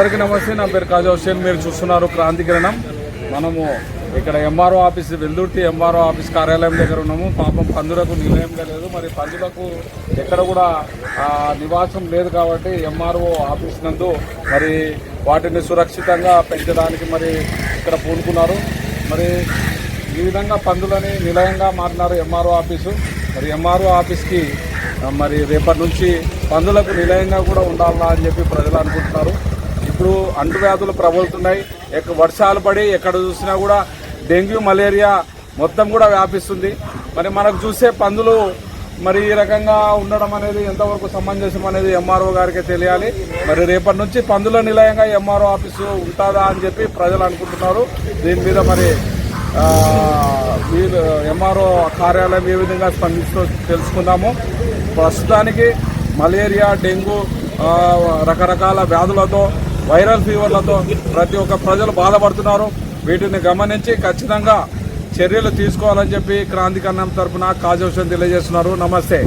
అందరికీ నమస్తే. నా పేరు కాజా హుసేన్ మీరు చూస్తున్నారు క్రాంతి కిరణం మనము ఇక్కడ MRO office Veldurthi MRO office కార్యాలయం దగ్గర ఉన్నాము. పాపం పందులకు నిలయంగా లేదు. మరి పందులకు ఎక్కడ కూడా నివాసం లేదు కాబట్టి ఎంఆర్ఓ ఆఫీస్ నందు మరి వాటిని సురక్షితంగా పెంచడానికి మరి ఇక్కడ పూనుకున్నారు. మరి ఈ విధంగా పందులని నిలయంగా మారినారు ఎంఆర్ఓ ఆఫీసు. మరి ఎంఆర్ఓ ఆఫీస్కి మరి రేపటి నుంచి పందులకు నిలయంగా కూడా ఉండాలా అని చెప్పి ప్రజలు అనుకుంటున్నారు. ఇప్పుడు అంటువ్యాధులు ప్రబలుతున్నాయి. వర్షాలు పడి ఎక్కడ చూసినా కూడా డెంగ్యూ మలేరియా మొత్తం కూడా వ్యాపిస్తుంది. మరి మనకు చూసే పందులు మరి ఈ రకంగా ఉండడం అనేది ఎంతవరకు సమంజసం అనేది ఎంఆర్ఓ గారికి తెలియాలి. మరి రేపటి నుంచి పందుల నిలయంగా ఎంఆర్ఓ ఆఫీసు ఉంటుందా అని చెప్పి ప్రజలు అనుకుంటున్నారు. దీని మీద మరి వీళ్ళు ఎంఆర్ఓ కార్యాలయం ఏ విధంగా స్పందిస్తూ తెలుసుకుందాము. ప్రస్తుతానికి మలేరియా డెంగ్యూ రకరకాల వ్యాధులతో వైరల్ ఫీవర్లతో ప్రతి ఒక్క ప్రజలు బాధపడుతున్నారు. వీటిని గమనించి ఖచ్చితంగా చర్యలు తీసుకోవాలని చెప్పి క్రాంతికరణం తరఫున కాజోషన్ తెలియజేస్తున్నారు. నమస్తే.